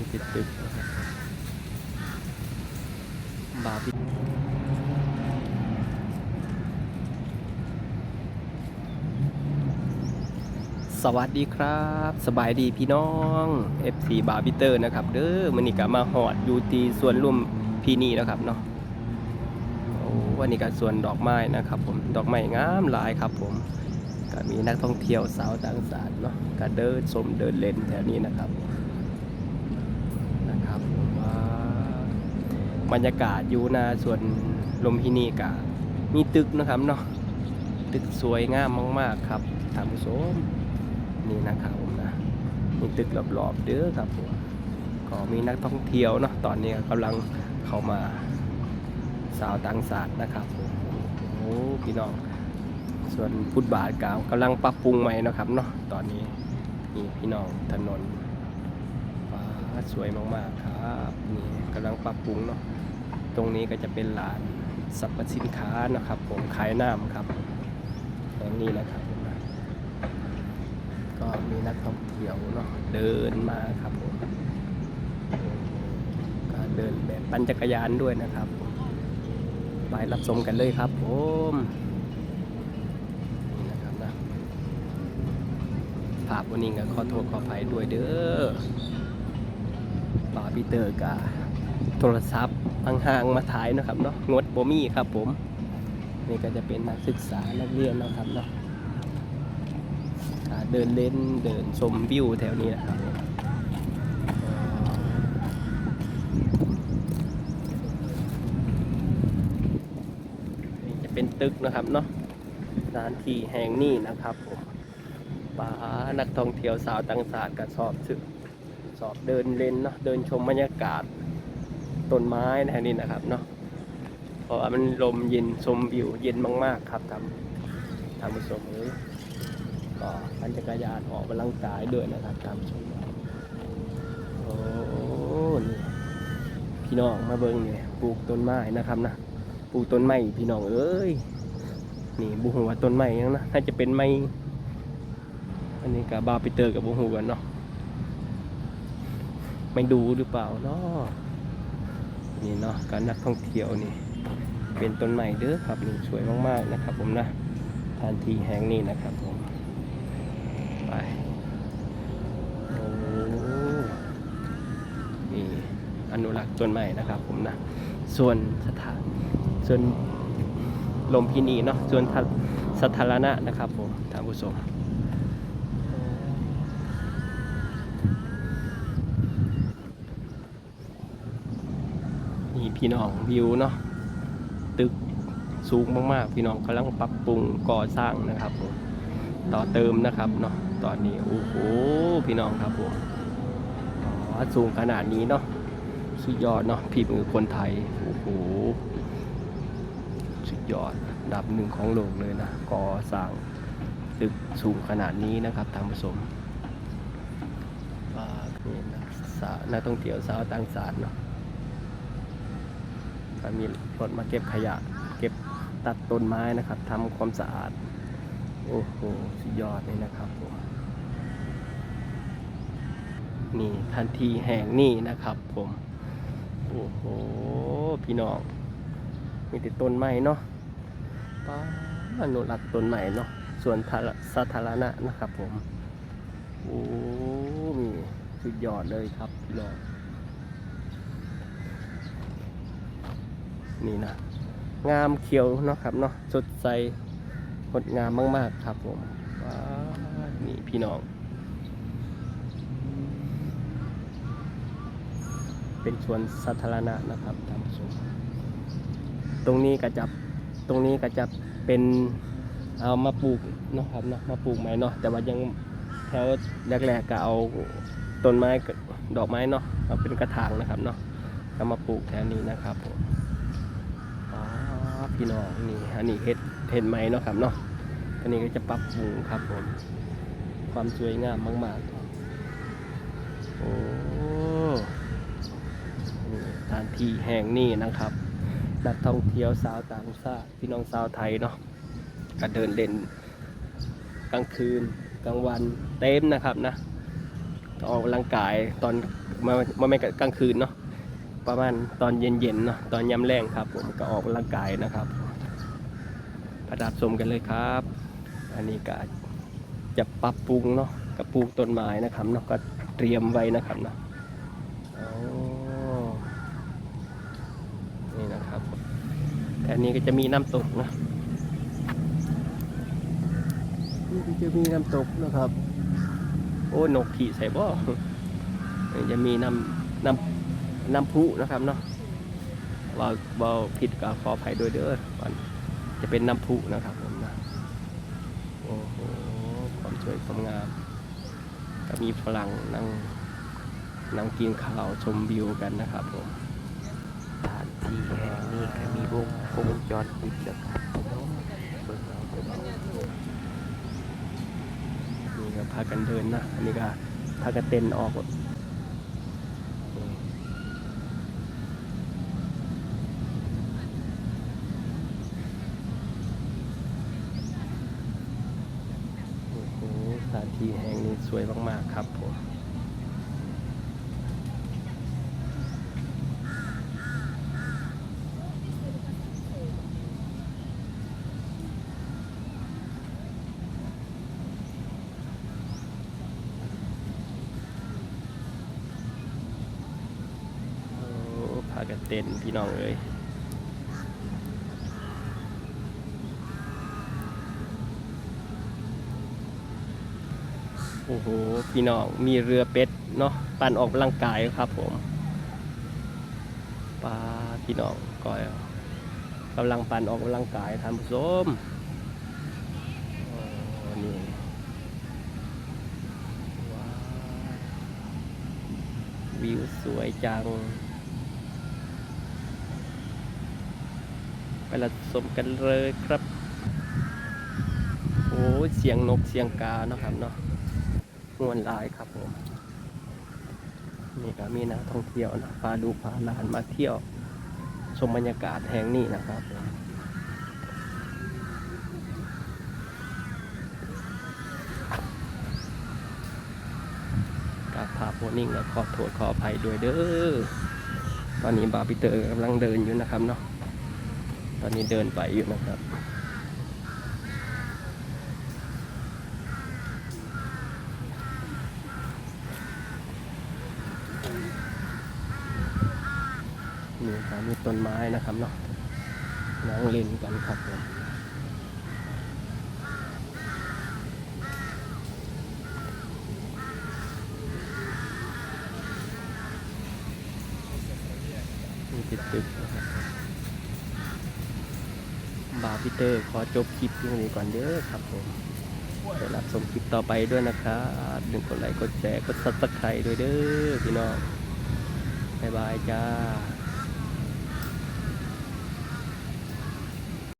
มีติดตึกนะครับบาร์บีสวัสดีครับ สบายดีพี่น้อง FC บาร์บิเตอร์นะครับ เด้อมันนี่ก็มาหอดอยู่ที่ส่วนร่วมพีนี่นะครับเนาะวันนี้ก็ส่วนดอกไม้นะครับ ผมดอกไม้งามหลายครับผมก็มีนักท่องเที่ยวสาวต่างชาติเนาะก็เดินชมเดินเล่นแถวนี้นะครับผมว่า บรรยากาศอยู่หนาส่วนลมพินีกะมีตึกนะครับเนาะตึกสวยงามมาก ๆ ครับท่านผู้ชมนี่นะครับผมนะมีตึกรอบๆเด้อครับผมก็มีนักท่องเที่ยวเนาะตอนนี้กำลังเข้ามาสาวต่างชาตินะครับผมโอ้พี่น้องส่วนฟุตบาทกาวกำลังปรับปรุงใหม่นะครับเนาะตอนนี้นี่พี่น้องถนนฟ้าสวยมากๆครับนี่กำลังปรับปรุงเนาะ รงนี้ก็จะเป็นร้านสรรพสินค้านะครับ ผมขายน้ำครับแห่งนี้นะครับ ก็มีนักท่องเที่ยวเนาะเดินมาครับผมก็เดินแบบปั่นจักรยานด้วยนะครับไปรับชมกันเลยครับผมนี่นะครับนะภาพวันนี้ก็ขอโทษขออภัยด้วยเด้อบาร์บีเตอร์กา โทรศัพท์ห่างๆมาถ่ายนะครับเนาะงดโบมี่ครับผม นี่ก็จะเป็นนักศึกษานักเรียนนะครับเนาะเดินเล่นเดินชมวิวแถวนี้นะครับนี่จะเป็นตึกนะครับเนาะสถานที่แห่งนี้นะครับผมป้านักท่องเที่ยวสาวต่างชาติก็ชอบสึกสอบเดินเล่นเนาะเดินชมบรรยากาศ ต้นไม้นะฮะนี่นะครับเนาะเพราะว่ามันลมเย็นชมวิวเย็นมาก ๆ ครับทำทำผู้ชมเอ้ยก็ปั่นจักรยานออกกำลังกายด้วยนะครับตามชมโอ้นี่พี่น้องมาเบิ่งเนี่ยปลูกต้นไม้นะครับนะปลูกต้นไม้พี่น้องเอ้ยนี่บุหัวาต้นไม้ยังนะน่าจะเป็นไม้อันนี้กับบาปิเตอร์กับบุหัวกันเนาะไม่ดูหรือเปล่าเนาะ นี่เนาะการนักท่องเที่ยวนี่ เป็นต้นใหม่เด้อครับนี่สวยมากๆนะครับ ผมนะทานทีแห่งนี้นะครับผมไปโอ้นี่อนุรักษ์ต้นใหม่นะครับ ผมนะส่วนสถานส่วนลมพินีเนาะส่วนสาธารณะนะครับผมท่านผู้ชม นี่ พี่น้องวิวเนาะตึกสูงมากๆ พี่น้องกำลังปรับปรุงก่อสร้างนะครับผมต่อเติมนะครับเนาะตอนนี้โอ้โหพี่น้องครับผมอ๋อสูงขนาดนี้เนาะสุดยอดเนาะพี่มือคนไทยโอ้โหสุดยอดดับหนึ่งของโลกเลยนะก่อสร้างตึกสูงขนาดนี้นะครับท่านผู้ชมว่านี่นะสานักท่องเที่ยวสาวต่างชาติเนาะ ก็มีรถมาเก็บขยะ เก็บตัดต้นไม้นะครับทำความสะอาด โอ้โหสุดยอดเลยนะครับผมนี่ทันทีแห่งนี่นะครับผม โอ้โห พี่น้อง มีแต่ต้นไม้เนาะป้าอนุรักษ์ต้นไม้เนาะส่วนสาธารณะนะครับผม โอ้มีสุดยอดเลยครับ พี่น้อง นี่นะงามเขียวเนาะครับเนาะสดใสงดงามมาก ๆ ครับผมว้านี่พี่น้อง เป็นสวนสาธารณะนะครับท่านผู้ชมตรงนี้ก็จะตรงนี้ก็จะเป็นเอามาปลูกเนาะครับเนาะมาปลูกไม้เนาะแต่ว่ายังแถวแรกๆก็เอาต้นไม้ดอกไม้เนาะเอาเป็นกระถางนะครับเนาะก็มาปลูกแถวนี้นะครับผม พี่น้องนี่อันนี้เห็ดเห็ดไหมเนาะครับเนาะอันนี้ก็จะปรับปรุงครับผม ความสวยงามมากๆโอ้สถานที่แห่งนี้นะครับนักท่องเที่ยวสาวต่างชาติพี่น้องสาวไทยเนาะก็เดินเล่นกลางคืนกลางวันเต็มนะครับนะออกกำลังกายตอนมามาไม่กลางคืนเนาะ ประมาณตอนเย็นๆเนาะตอนยามแรงครับ ผมก็ออกกำลังกายนะครับประดับชมกันเลยครับ อันนี้ก็จะปรับปรุงเนาะกับปลูกต้นไม้นะครับเนาะก็เตรียมไว้นะครับเนาะนี่นะครับแต่อันนี้ก็จะมีน้ำตกนะนี่จะมีน้ำตกนะครับ โอ้นกขี่ใส่บ่นี่จะมีน้ำน้ำ น้ำพุนะครับเนาะว่าเบาผิดกับขออภัยด้วยเด้อก่อนจะเป็นน้ำพุนะครับผมนะโอ้โหความสวยความงามก็มีฝรั่งนั่งนั่งกินข้าวชมวิวกันนะครับผมสถานที่แห่งนี้ก็มีวงวงจรปิดแล้วครับพี่น้องเบิ่งเอาเบิ่งเอานี่ก็พากันเดินนะอันนี้ก็พากันเต้นออกโอ้โหสถาน ที่แห่งนี้สวยมากๆครับผมโอ้พากันเต้นพี่น้องเอ้ย โอ้โหพี่น้องมีเรือเป็ดเนาะปั่นออกกำลังกายครับผมปลาพี่น้องก้อยกำลังปั่นออกกำลังกายท่านผู้ชมนี่ว้าววิวสวยจัง ไปรับชมกันเลยครับ โอ้เสียงนกเสียงกาเนาะครับเนาะ มวนหลายครับผมนี่ก็มีนักท่องเที่ยวนะพาดูพาหลานมาเที่ยว ชมบรรยากาศแห่งนี้นะครับผมกาบภาพโพนิ่งและขอโทษขออภัยด้วยเด้อตอนนี้บาปิเตอร์กำลังเดินอยู่นะครับเนาะตอนนี้เดินไปอยู่นะครับ นี่ครับ มีต้นไม้นะครับเนาะนั่งเล่นกันครับผมมีติดตึกนะครับบาพีเตอร์ขอจบคลิปนี้ก่อนเด้อครับผมไปรับชมคลิปต่อไปด้วยนะครับหนึ่งกดไลค์กดแชร์กดซับสไครต์ด้วยเด้อพี่น้อง บ๊ายบายจ้า